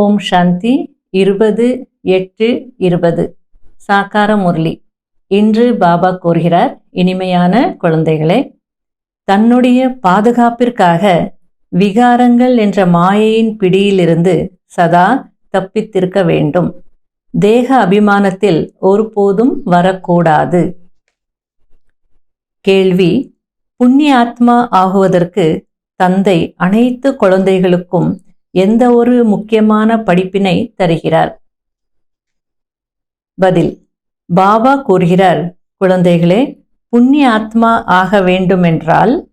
ஓம் சாந்தி. இருபது எட்டு இருபது. சாக்கார முரளி. இன்று பாபா கூறுகிறார் இனிமையான குழந்தைகளே தன்னுடைய பாதுகாப்பிற்காக விகாரங்கள் என்ற மாயையின் பிடியிலிருந்து சதா தப்பித்திருக்க வேண்டும். தேக அபிமானத்தில் ஒருபோதும் வரக்கூடாது. கேள்வி புண்ணிய ஆத்மா ஆகுவதற்கு தந்தை அனைத்து குழந்தைகளுக்கும் எந்த ஒரு முக்கியமான படிப்பினை தருகிறார்? பதில் பாபா கூறுகிறார் குழந்தைகளே புண்ணிய ஆத்மா ஆக வேண்டுமென்றால்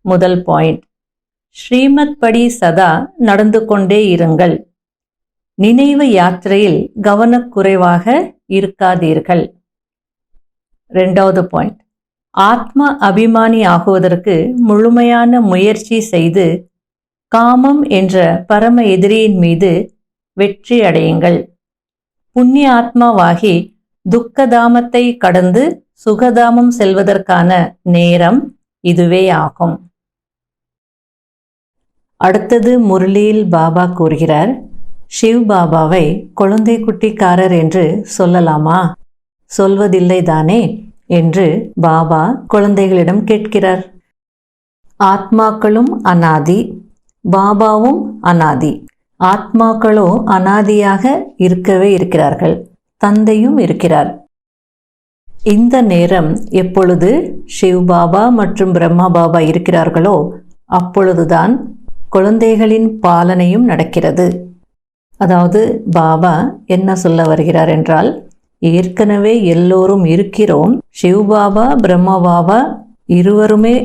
முதல் பாயிண்ட் ஸ்ரீமத் படி சதா நடந்து கொண்டே இருங்கள். நினைவு யாத்திரையில் கவனக்குறைவாக இருக்காதீர்கள். ரெண்டாவது பாயிண்ட் ஆத்ம அபிமானி ஆகுவதற்கு முழுமையான முயற்சி செய்து காமம் என்ற பரம எதிரியின் மீது வெற்றி அடையுங்கள். புண்ணிய ஆத்மாவாகி துக்கதாமத்தை கடந்து சுகதாமம் செல்வதற்கான நேரம் இதுவே ஆகும். அடுத்தது முரளியில் பாபா கூறுகிறார் ஷிவ் பாபாவை குழந்தை குட்டிக்காரர் என்று சொல்லலாமா? சொல்வதில்லை தானே என்று பாபா குழந்தைகளிடம் கேட்கிறார். ஆத்மாக்களும் அனாதி பாபாவும் அனாதி. ஆத்மாக்களோ அனாதியாக இருக்கவே இருக்கிறார்கள். தந்தையும் இருக்கிறார். இந்த நேரம் எப்பொழுது சிவ் பாபா மற்றும் பிரம்மா பாபா இருக்கிறார்களோ அப்பொழுதுதான் குழந்தைகளின் பாலனையும் நடக்கிறது. அதாவது பாபா என்ன சொல்ல வருகிறார் என்றால் ஏற்கனவே எல்லோரும் இருக்கிறோம். சிவ் பாபா பிரம்மா பாபா இருவருமே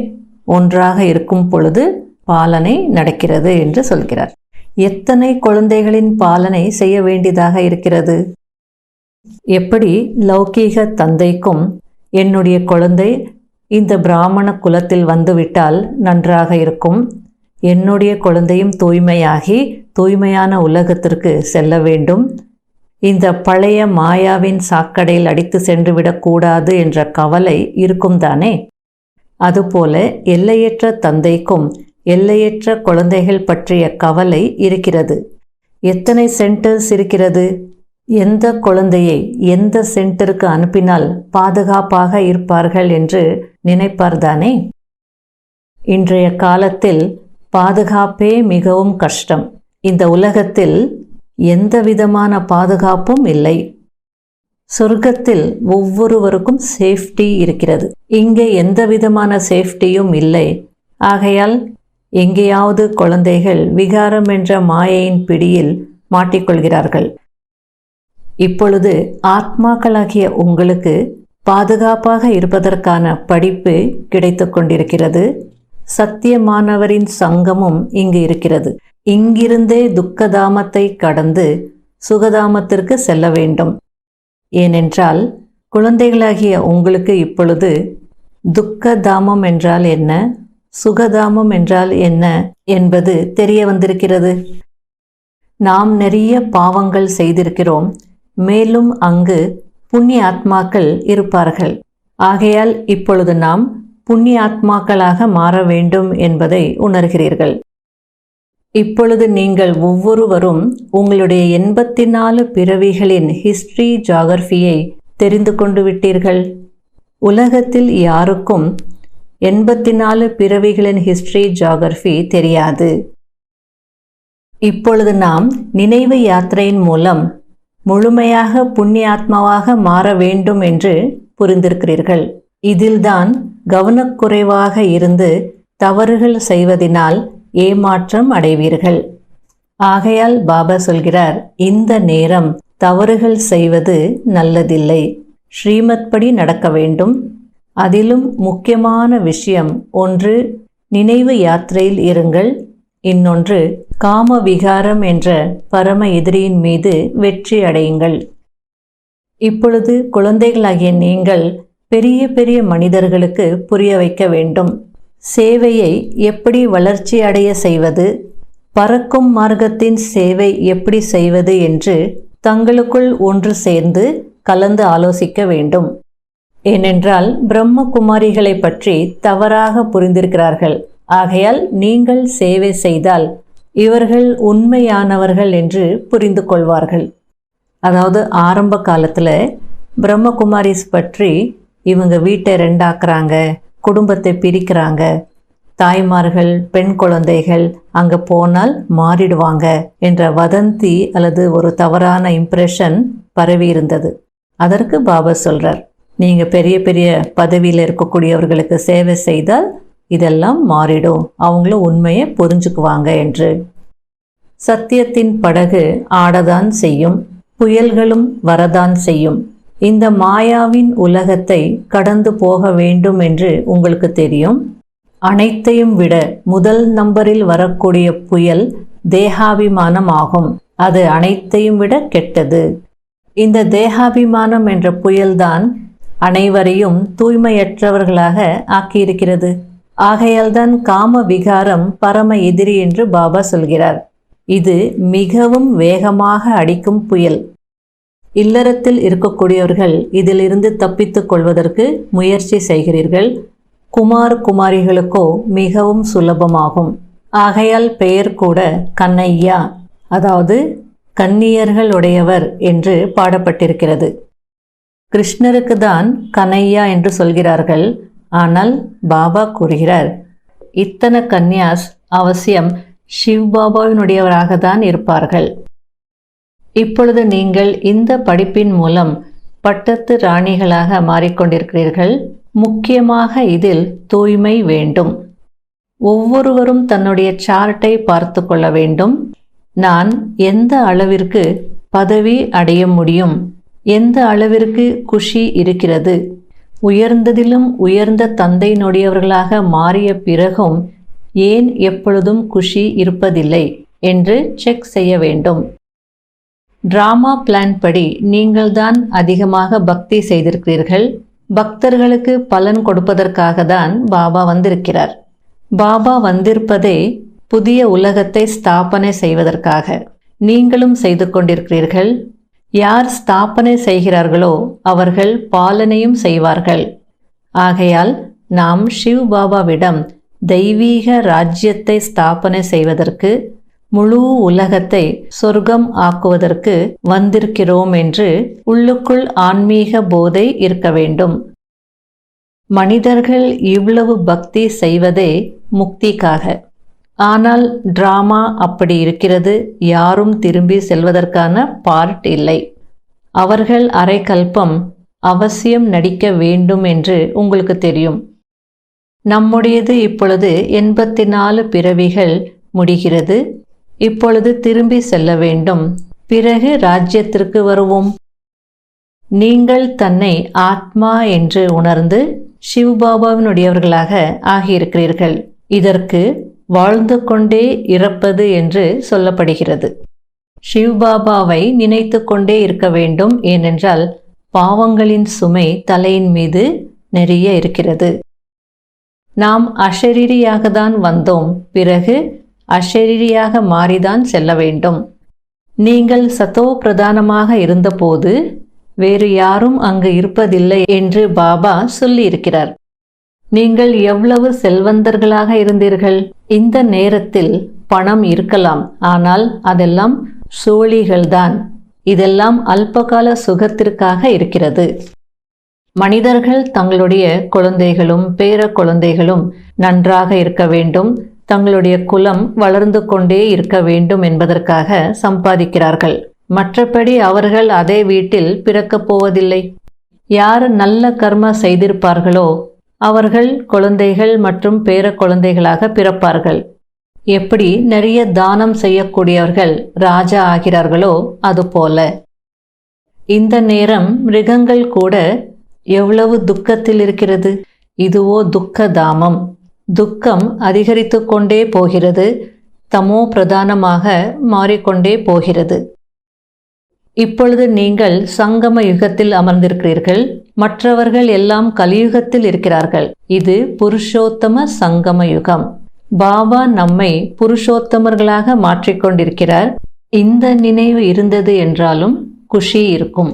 ஒன்றாக இருக்கும் பொழுது பாலனை நடக்கிறது என்று சொல்கிறார். எத்தனை குழந்தைகளின் பாலனை செய்ய வேண்டியதாக இருக்கிறது? எப்படி லௌகீக தந்தைக்கும் என்னுடைய குழந்தை இந்த பிராமண குலத்தில் வந்துவிட்டால் நன்றாக இருக்கும்? என்னுடைய குழந்தையும் தூய்மையாகி தூய்மையான உலகத்திற்கு செல்ல வேண்டும். இந்த பழைய மாயாவின் சாக்கடையில் அடித்து சென்றுவிடக்கூடாது என்ற கவலை இருக்கும் தானே? அதுபோல எல்லையற்ற தந்தைக்கும் எல்லையற்ற குழந்தைகள் பற்றிய கவலை இருக்கிறது. எத்தனை சென்டர்ஸ் இருக்கிறது? எந்த குழந்தையை எந்த சென்டருக்கு அனுப்பினால் பாதுகாப்பாக இருப்பார்கள் என்று நினைப்பார்தானே இன்றைய காலத்தில் பாதுகாப்பே மிகவும் கஷ்டம். இந்த உலகத்தில் எந்த விதமான பாதுகாப்பும் இல்லை. சொர்க்கத்தில் ஒவ்வொருவருக்கும் சேஃப்டி இருக்கிறது. இங்கே எந்த விதமான சேஃப்டியும் இல்லை. ஆகையால் எங்கேயாவது குழந்தைகள் விகாரம் என்ற மாயையின் பிடியில் மாட்டிக்கொள்கிறார்கள். இப்பொழுது ஆத்மாக்களாகிய உங்களுக்கு பாதுகாப்பாக இருப்பதற்கான படிப்பு கிடைத்து கொண்டிருக்கிறது. சத்தியமானவரின் சங்கமும் இங்கு இருக்கிறது. இங்கிருந்தே துக்கதாமத்தை கடந்து சுகதாமத்திற்கு செல்ல வேண்டும். ஏனென்றால் குழந்தைகளாகிய உங்களுக்கு இப்பொழுது துக்கதாமம் என்றால் என்ன? சுகதாமம் என்றால் என்ன என்பது தெரிய வந்திருக்கிறது. நாம் நிறைய பாவங்கள் செய்திருக்கிறோம். மேலும் அங்கு புண்ணிய ஆத்மாக்கள் இருப்பார்கள். ஆகையால் இப்பொழுது நாம் புண்ணிய ஆத்மாக்களாக மாற வேண்டும் என்பதை உணர்கிறீர்கள். இப்பொழுது நீங்கள் ஒவ்வொருவரும் உங்களுடைய எண்பத்தி நாலு பிறவிகளின் ஹிஸ்டரி ஜாகிரபியை தெரிந்து கொண்டு விட்டீர்கள். உலகத்தில் யாருக்கும் எண்பத்தி நாலு பிறவிகளின் ஹிஸ்டரி ஜாகிரபி தெரியாது. இப்பொழுது நாம் நினைவு யாத்திரையின் மூலம் முழுமையாக புண்ணியாத்மாவாக மாற வேண்டும் என்று புரிந்திருக்கிறீர்கள். இதில்தான் கவனக்குறைவாக இருந்து தவறுகள் செய்வதினால் ஏமாற்றம் அடைவீர்கள். ஆகையால் பாபா சொல்கிறார் இந்த நேரம் தவறுகள் செய்வது நல்லதில்லை. ஸ்ரீமத் படி நடக்க வேண்டும். அதிலும் முக்கியமான விஷயம் ஒன்று நினைவு யாத்திரையில் இருங்கள். இன்னொன்று காம விகாரம் என்ற பரம எதிரியின் மீது வெற்றி அடையுங்கள். இப்பொழுது குழந்தைகளாகிய நீங்கள் பெரிய பெரிய மனிதர்களுக்கு புரிய வைக்க வேண்டும். சேவையை எப்படி வளர்ச்சி அடைய செய்வது? பறக்கும் மார்க்கத்தின் சேவை எப்படி செய்வது என்று தங்களுக்குள் ஒன்று சேர்ந்து கலந்து ஆலோசிக்க வேண்டும். ஏனென்றால் பிரம்மகுமாரிகளை பற்றி தவறாக புரிந்திருக்கிறார்கள். ஆகையால் நீங்கள் சேவை செய்தால் இவர்கள் உண்மையானவர்கள் என்று புரிந்து கொள்வார்கள். அதாவது ஆரம்ப காலத்தில் பிரம்மகுமாரிஸ் பற்றி இவங்க வீட்டை ரெண்டாக்குறாங்க குடும்பத்தை பிரிக்கிறாங்க தாய்மார்கள் பெண் குழந்தைகள் அங்கே போனால் மாறிடுவாங்க என்ற வதந்தி அல்லது ஒரு தவறான இம்ப்ரெஷன் பரவி இருந்தது அதற்கு பாபா சொல்கிறார் நீங்கள் பெரிய பெரிய பதவியில் இருக்கக்கூடியவர்களுக்கு சேவை செய்தால் இதெல்லாம் மாறிடும். அவங்களும் உண்மையை புரிஞ்சுக்குவாங்க என்று. சத்தியத்தின் படகு ஆடதான் செய்யும். புயல்களும் வரதான் செய்யும். இந்த மாயாவின் உலகத்தை கடந்து போக வேண்டும் என்று உங்களுக்கு தெரியும். அனைத்தையும் விட முதல் நம்பரில் வரக்கூடிய புயல் தேகாபிமானம் ஆகும். அது அனைத்தையும் விட கெட்டது. இந்த தேகாபிமானம் என்ற புயல்தான் அனைவரையும் தூய்மையற்றவர்களாக ஆக்கியிருக்கிறது. ஆகையால்தான் காம விகாரம் பரம எதிரி என்று பாபா சொல்கிறார். இது மிகவும் வேகமாக அடிக்கும் புயல். இல்லறத்தில் இருக்கக்கூடியவர்கள் இதிலிருந்து தப்பித்துக் கொள்வதற்கு முயற்சி செய்கிறீர்கள். குமார் குமாரிகளுக்கோ மிகவும் சுலபமாகும். ஆகையால் பெயர் கூட கண்ணையா அதாவது கன்னியர்கள் உடையவர் என்று பாடப்பட்டிருக்கிறது. கிருஷ்ணருக்கு தான் கனையா என்று சொல்கிறார்கள். ஆனால் பாபா கூறுகிறார் இத்தனை கன்யாஸ் அவசியம் சிவ் பாபாவினுடையவராக தான் இருப்பார்கள். இப்பொழுது நீங்கள் இந்த படிப்பின் மூலம் பட்டத்து ராணிகளாக மாறிக்கொண்டிருக்கிறீர்கள். முக்கியமாக இதில் தூய்மை வேண்டும். ஒவ்வொருவரும் தன்னுடைய சார்ட்டை பார்த்து கொள்ள வேண்டும். நான் எந்த அளவிற்கு பதவி அடைய முடியும்? எந்த அளவிற்கு குஷி இருக்கிறது? உயர்ந்ததிலும் உயர்ந்த தந்தையினுடையவர்களாக மாறிய பிறகும் ஏன் எப்பொழுதும் குஷி இருப்பதில்லை என்று செக் செய்ய வேண்டும். டிராமா பிளான் படி நீங்கள்தான் அதிகமாக பக்தி செய்திருக்கிறீர்கள். பக்தர்களுக்கு பலன் கொடுப்பதற்காக தான் பாபா வந்திருக்கிறார். பாபா வந்திருப்பதே புதிய உலகத்தை ஸ்தாபனை செய்வதற்காக. நீங்களும் செய்து கொண்டிருக்கிறீர்கள். யார் ஸ்தாபனை செய்கிறார்களோ அவர்கள் பாலனையும் செய்வார்கள். ஆகையால் நாம் ஷிவ் பாபாவிடம் தெய்வீக ராஜ்யத்தை ஸ்தாபனை செய்வதற்கு முழு உலகத்தை சொர்க்கம் ஆக்குவதற்கு வந்திருக்கிறோம் என்று உள்ளுக்குள் ஆன்மீக போதை இருக்க வேண்டும். மனிதர்கள் இவ்வளவு பக்தி செய்வதே முக்திக்காக. ஆனால் டிராமா அப்படி இருக்கிறது யாரும் திரும்பி செல்வதற்கான பார்ட் இல்லை. அவர்கள் அரைக்கல்பம் அவசியம் நடிக்க வேண்டும் என்று உங்களுக்கு தெரியும். நம்முடையது இப்பொழுது எண்பத்தி நாலு பிறவிகள் முடிகிறது. இப்பொழுது திரும்பி செல்ல வேண்டும். பிறகு ராஜ்யத்திற்கு வருவோம். நீங்கள் தன்னை ஆத்மா என்று உணர்ந்து சிவ்பாபாவினுடையவர்களாக ஆகியிருக்கிறீர்கள். இதற்கு வாழ்ந்து கொண்டே இறப்பது என்று சொல்லப்படுகிறது. சிவ்பாபாவை நினைத்து கொண்டே இருக்க வேண்டும் ஏனென்றால் பாவங்களின் சுமை தலையின் மீது நிறைய இருக்கிறது. நாம் அஷரீரியாக தான் வந்தோம். பிறகு அஷரீரியாக மாறிதான் செல்ல வேண்டும். நீங்கள் சத்தோ பிரதானமாக இருந்தபோது வேறு யாரும் அங்கு இருப்பதில்லை என்று பாபா சொல்லியிருக்கிறார். நீங்கள் எவ்வளவு செல்வந்தர்களாக இருந்தீர்கள்? இந்த நேரத்தில் பணம் இருக்கலாம் ஆனால் அதெல்லாம் சோழிகள்தான். இதெல்லாம் அல்பகால சுகத்திற்காக இருக்கிறது. மனிதர்கள் தங்களுடைய குழந்தைகளும் பேர குழந்தைகளும் நன்றாக இருக்க வேண்டும். தங்களுடைய குலம் வளர்ந்து கொண்டே இருக்க வேண்டும் என்பதற்காக சம்பாதிக்கிறார்கள். மற்றபடி அவர்கள் அதே வீட்டில் பிறக்கப் போவதில்லை. யார் நல்ல கர்ம செய்திருப்பார்களோ அவர்கள் குழந்தைகள் மற்றும் பேர குழந்தைகளாக பிறப்பார்கள். எப்படி நிறைய தானம் செய்யக்கூடியவர்கள் ராஜா ஆகிறார்களோ அதுபோல. இந்த நேரம் மிருகங்கள் கூட எவ்வளவு துக்கத்தில் இருக்கிறது? இதுவோ துக்க தாமம். துக்கம் அதிகரித்து கொண்டே போகிறது தமோ பிரதானமாக மாறிக்கொண்டே போகிறது. இப்பொழுது நீங்கள் சங்கம யுகத்தில் அமர்ந்திருக்கிறீர்கள். மற்றவர்கள் எல்லாம் கலியுகத்தில் இருக்கிறார்கள். இது புருஷோத்தம சங்கம யுகம். பாபா நம்மை புருஷோத்தமர்களாக மாற்றிக்கொண்டிருக்கிறார். இந்த நினைவு இருந்தது என்றாலும் குஷி இருக்கும்.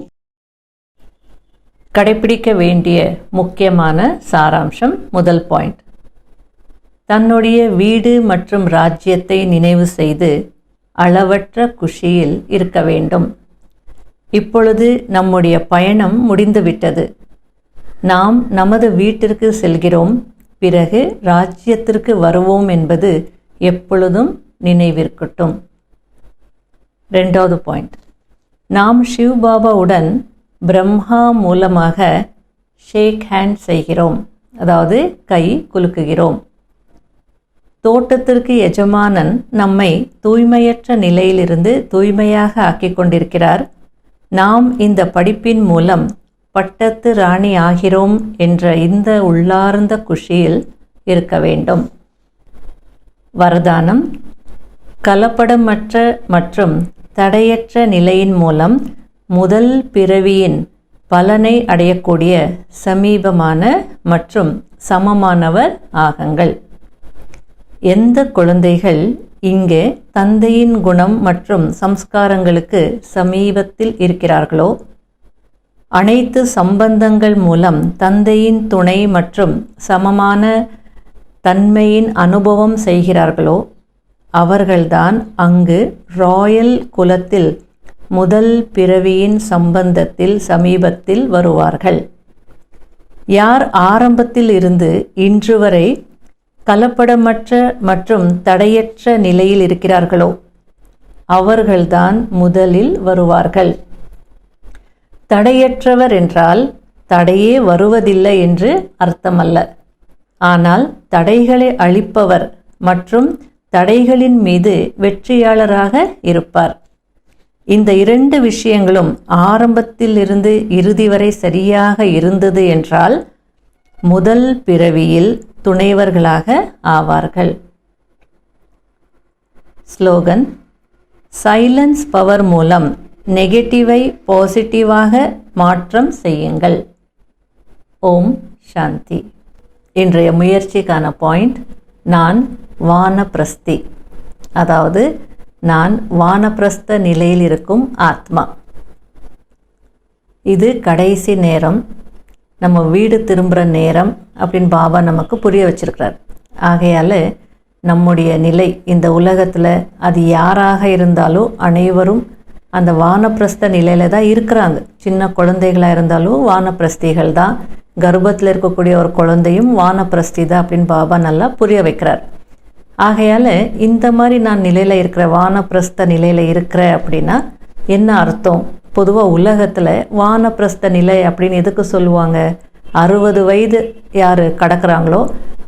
கடைபிடிக்க வேண்டிய முக்கியமான சாராம்சம் முதல் பாயிண்ட் தன்னுடைய வீடு மற்றும் ராஜ்யத்தை நினைவு செய்து அளவற்ற குஷியில் இருக்க வேண்டும். இப்பொழுது நம்முடைய பயணம் முடிந்துவிட்டது. நாம் நமது வீட்டிற்கு செல்கிறோம். பிறகு ராஜ்யத்திற்கு வருவோம் என்பது எப்பொழுதும் நினைவிருக்கட்டும் ரெண்டாவது பாயிண்ட். நாம் சிவ்பாபாவுடன் பிரம்மா மூலமாக ஷேக் ஹேண்ட் செய்கிறோம். அதாவது கை குலுக்குகிறோம். தோட்டத்திற்கு எஜமானன் நம்மை தூய்மையற்ற நிலையிலிருந்து தூய்மையாக ஆக்கிக் கொண்டிருக்கிறார். நாம் இந்த படிப்பின் மூலம் பட்டத்து ராணி ஆகிறோம் என்ற இந்த உள்ளார்ந்த குஷியில் இருக்க வேண்டும். வரதானம் கலப்படமற்ற மற்றும் தடையற்ற நிலையின் மூலம் முதல் பிறவியின் பலனை அடையக்கூடிய சமீபமான மற்றும் சமமானவர் ஆகங்கள். எந்த குழந்தைகள் இங்கு தந்தையின் குணம் மற்றும் சம்ஸ்காரங்களுக்கு சமீபத்தில் இருக்கிறார்களோ? அனைத்து சம்பந்தங்கள் மூலம் தந்தையின் துணை மற்றும் சமமான தன்மையின் அனுபவம் செய்கிறார்களோ? அவர்கள்தான் அங்கு ராயல் குலத்தில் முதல் பிறவியின் சம்பந்தத்தில் சமீபத்தில் வருவார்கள். யார் ஆரம்பத்தில் இருந்து இன்று வரை கலப்படமற்ற மற்றும் தடையற்ற நிலையில் இருக்கிறார்களோ? அவர்கள்தான் முதலில் வருவார்கள். தடையற்றவர் என்றால் தடையே வருவதில்லை என்று அர்த்தமல்ல. ஆனால் தடைகளை அழிப்பவர் மற்றும் தடைகளின் மீது வெற்றியாளராக இருப்பார். இந்த இரண்டு விஷயங்களும் ஆரம்பத்தில் இருந்து இறுதி வரை சரியாக இருந்தது என்றால் முதல் பிறவியில் துணைவர்களாக ஆவார்கள். ஸ்லோகன் சைலன்ஸ் பவர் மூலம் நெகட்டிவை பாசிட்டிவாக மாற்றம் செய்யுங்கள். ஓம் சாந்தி. இன்றைய முயற்சிக்கான பாயிண்ட் நான் வானப்பிரஸ்தி. அதாவது நான் வானப்பிரஸ்த நிலையில் இருக்கும் ஆத்மா. இது கடைசி நேரம் நம்ம வீடு திரும்புகிற நேரம் அப்படின்னு பாபா நமக்கு புரிய வச்சிருக்கிறார். ஆகையால் நம்முடைய நிலை இந்த உலகத்தில் அது யாராக இருந்தாலும் அனைவரும் அந்த வானப்பிரஸ்த நிலையில தான் இருக்கிறாங்க. சின்ன குழந்தைகளாக இருந்தாலும் வானப்பிரஸ்திகள் தான். கர்ப்பத்தில் இருக்கக்கூடிய ஒரு குழந்தையும் வானப்பிரஸ்தி தான் அப்படின்னு பாபா நல்லா புரிய வைக்கிறார். ஆகையால் இந்த மாதிரி நான் நிலையில் இருக்கிற வானப்பிரஸ்த நிலையில் இருக்கிற அப்படின்னா என்ன அர்த்தம்? பொதுவாக உலகத்தில் வானப்பிரஸ்த நிலை அப்படின்னு எதுக்கு சொல்லுவாங்க? அறுபது வயது யார் கடக்கிறாங்களோ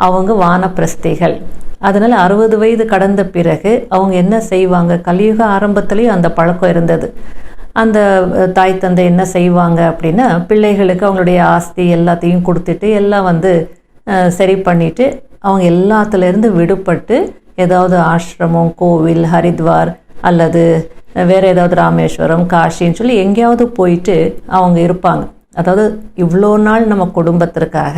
அவங்க வானப்பிரஸ்திகள். அதனால் அறுபது வயது கடந்த பிறகு அவங்க என்ன செய்வாங்க? கலியுக ஆரம்பத்துலேயும் அந்த பழக்கம் இருந்தது. அந்த தாய் தந்தை என்ன செய்வாங்க அப்படின்னா பிள்ளைகளுக்கு அவங்களுடைய ஆஸ்தி எல்லாத்தையும் கொடுத்துட்டு எல்லாம் வந்து சரி பண்ணிட்டு அவங்க எல்லாத்துலேருந்து விடுபட்டு ஏதாவது ஆசிரமம் கோவில் ஹரித்வார் அல்லது வேறு ஏதாவது ராமேஸ்வரம் காஷின்னு சொல்லி எங்கேயாவது போயிட்டு அவங்க இருப்பாங்க. அதாவது இவ்வளோ நாள் நம்ம குடும்பத்திற்காக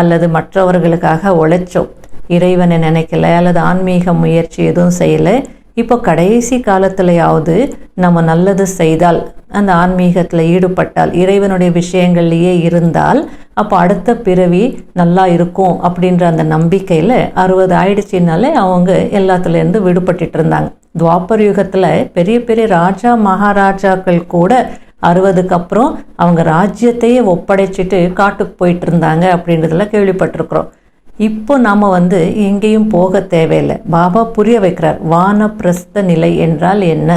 அல்லது மற்றவர்களுக்காக உழைச்சோம். இறைவனை நினைக்கல அல்லது ஆன்மீக முயற்சி எதுவும் செய்யலை. இப்போ கடைசி காலத்துலையாவது நம்ம நல்லது செய்தால் அந்த ஆன்மீகத்தில் ஈடுபட்டால் இறைவனுடைய விஷயங்கள்லேயே இருந்தால் அப்போ அடுத்த பிறவி நல்லா இருக்கும் அப்படின்ற அந்த நம்பிக்கையில் அறுபது ஆயிடுச்சுனாலே அவங்க எல்லாத்துலேருந்து விடுபட்டுட்டு இருந்தாங்க. துவாபர் யுகத்தில் பெரிய பெரிய ராஜா மகாராஜாக்கள் கூட அறுபதுக்கு அப்புறம் அவங்க ராஜ்யத்தையே ஒப்படைச்சிட்டு காட்டுக்கு போயிட்டு இருந்தாங்க அப்படின்றதெல்லாம் கேள்விப்பட்டிருக்கிறோம். இப்போ நாம் வந்து எங்கேயும் போக தேவையில்லை. பாபா புரிய வைக்கிறார் வானப்பிரஸ்த நிலை என்றால் என்ன?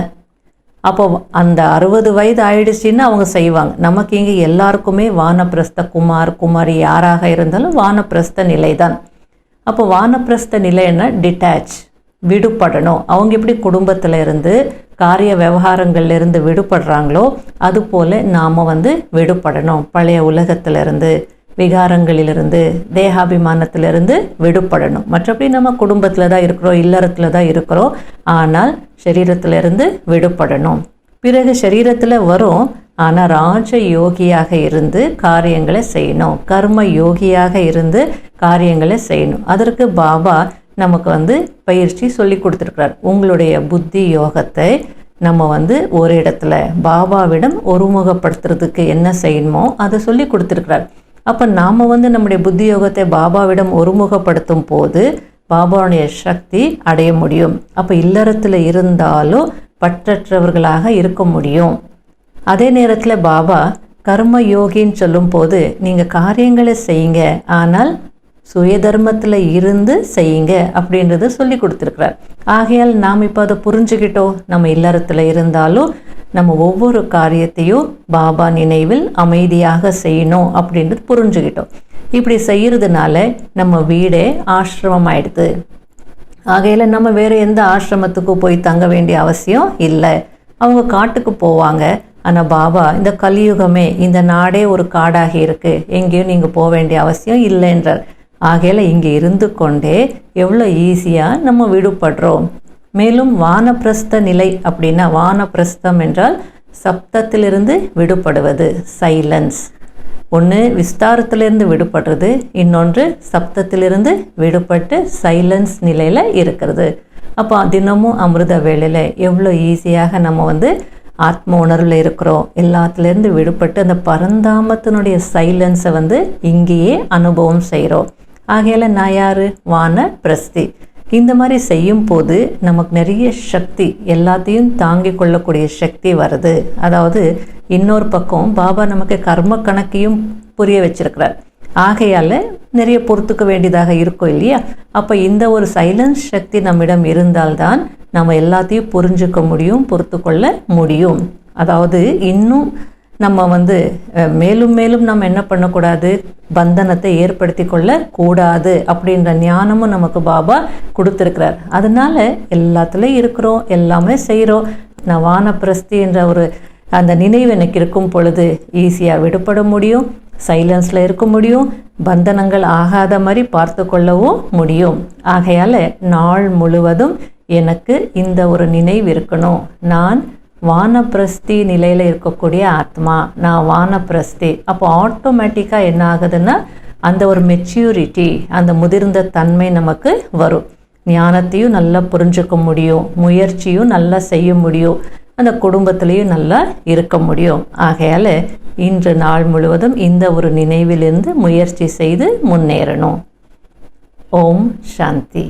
அப்போ அந்த அறுபது வயது ஆயிடுச்சுன்னு அவங்க செய்வாங்க. நமக்கு இங்கே எல்லாருக்குமே வானப்பிரஸ்த குமார் குமாரி யாராக இருந்தாலும் வானப்பிரஸ்த நிலை தான் அப்போ வானப்பிரஸ்த நிலைன்னா டிட்டாச் விடுபடணும். அவங்க எப்படி குடும்பத்தில் இருந்து காரிய விவகாரங்கள்லேருந்து விடுபடுறாங்களோ அதுபோல் நாம் வந்து விடுபடணும். பழைய உலகத்திலிருந்து விகாரங்களிலிருந்து தேகாபிமானத்திலிருந்து விடுபடணும். மற்றபடி நம்ம குடும்பத்தில் தான் இருக்கிறோம் இல்லறத்தில் தான் இருக்கிறோம். ஆனால் சரீரத்திலிருந்து விடுபடணும். பிறகு சரீரத்தில் வரும். ஆனால் ராஜ யோகியாக இருந்து காரியங்களை செய்யணும். கர்ம யோகியாக இருந்து காரியங்களை செய்யணும். அதற்கு பாபா நமக்கு வந்து பயிற்சி சொல்லி கொடுத்துருக்கிறார். உங்களுடைய புத்தி யோகத்தை நம்ம வந்து ஒரு இடத்துல பாபாவிடம் ஒருமுகப்படுத்துறதுக்கு என்ன செய்யணுமோ அதை சொல்லி கொடுத்துருக்கிறார். அப்போ நாம் வந்து நம்முடைய புத்தி யோகத்தை பாபாவிடம் ஒருமுகப்படுத்தும் போது பாபாவுடைய சக்தி அடைய முடியும். அப்போ இல்லறத்தில் இருந்தாலும் பற்றற்றவர்களாக இருக்க முடியும். அதே நேரத்தில் பாபா கர்ம யோகின்னு சொல்லும்போது நீங்கள் காரியங்களை செய்யுங்க. ஆனால் சுய தர்மத்தில் இருந்து செய்யுங்க அப்படின்றத சொல்லி கொடுத்துருக்குறார். ஆகையால் நாம் இப்போ அதை புரிஞ்சுக்கிட்டோம். நம்ம இல்லறத்தில் இருந்தாலும் நம்ம ஒவ்வொரு காரியத்தையும் பாபா நினைவில் அமைதியாக செய்யணும் அப்படின்றது புரிஞ்சுக்கிட்டோம். இப்படி செய்யறதுனால நம்ம வீடே ஆசிரமம் ஆயிடுது ஆகையில் நம்ம வேறு எந்த ஆசிரமத்துக்கு போய் தங்க வேண்டிய அவசியம் இல்லை. அவங்க காட்டுக்கு போவாங்க. ஆனால் பாபா இந்த கலியுகமே இந்த நாடே ஒரு காடாகி இருக்கு. எங்கேயும் நீங்கள் போக வேண்டிய அவசியம் இல்லைன்றார். ஆகையில் இங்கே இருந்து கொண்டே எவ்வளோ ஈஸியாக நம்ம விடுபடுறோம். மேலும் வானப்பிரஸ்த நிலை அப்படின்னா வானப்பிரஸ்தம் என்றால் சப்தத்திலிருந்து விடுபடுவது சைலன்ஸ் ஒன்று விஸ்தாரத்திலிருந்து விடுபடுறது இன்னொன்று சப்தத்திலிருந்து விடுபட்டு சைலன்ஸ் நிலையில் இருக்கிறது. அப்போ தினமும் அமிர்த வேளையில் எவ்வளோ ஈஸியாக நம்ம வந்து ஆத்ம உணர்வில் இருக்கிறோம். எல்லாத்துலேருந்து விடுபட்டு அந்த பரந்தாமத்தினுடைய சைலன்ஸை வந்து இங்கேயே அனுபவம் செய்கிறோம் ஆகையால் நான் யார்? வான பிரஸ்தி. இந்த மாதிரி செய்யும் போது நமக்கு நிறைய சக்தி எல்லாத்தையும் தாங்கிக் கொள்ளக்கூடிய சக்தி வருது. அதாவது இன்னொரு பக்கம் பாபா நமக்கு கர்ம கணக்கையும் புரிய வச்சிருக்கிறார். ஆகையால் நிறைய பொறுத்துக்க வேண்டியதாக இருக்கும் இல்லையா? அப்போ இந்த ஒரு சைலன்ஸ் சக்தி நம்மிடம் இருந்தால்தான் நம்ம எல்லாத்தையும் புரிஞ்சுக்க முடியும் பொறுத்து கொள்ள முடியும். அதாவது இன்னும் நம்ம வந்து மேலும் மேலும் நம்ம என்ன பண்ணக்கூடாது? பந்தனத்தை ஏற்படுத்தி கொள்ள கூடாது அப்படின்ற ஞானமும் நமக்கு பாபா கொடுத்துருக்கிறார். அதனால எல்லாத்துலேயும் இருக்கிறோம் எல்லாமே செய்கிறோம் நான் வானப்பிரஸ்தி என்ற ஒரு அந்த நினைவு எனக்கு இருக்கும் பொழுது ஈஸியாக விடுபட முடியும் சைலன்ஸில் இருக்க முடியும் பந்தனங்கள் ஆகாத மாதிரி பார்த்து கொள்ளவும் முடியும். ஆகையால் நாள் முழுவதும் எனக்கு இந்த ஒரு நினைவு இருக்கணும். நான் வானப்பிரஸ்தி நிலையில் இருக்கக்கூடிய ஆத்மா நான் வானப்பிரஸ்தி. அப்போ ஆட்டோமேட்டிக்காக என்ன ஆகுதுன்னா அந்த ஒரு மெச்சூரிட்டி அந்த முதிர்ந்த தன்மை நமக்கு வரும். ஞானத்தையும் நல்லா புரிஞ்சுக்க முடியும் முயற்சியும் நல்லா செய்ய முடியும் அந்த குடும்பத்திலையும் நல்லா இருக்க முடியும். ஆகையால் இன்று நாள் முழுவதும் இந்த ஒரு நினைவிலிருந்து முயற்சி செய்து முன்னேறணும். ஓம் சாந்தி.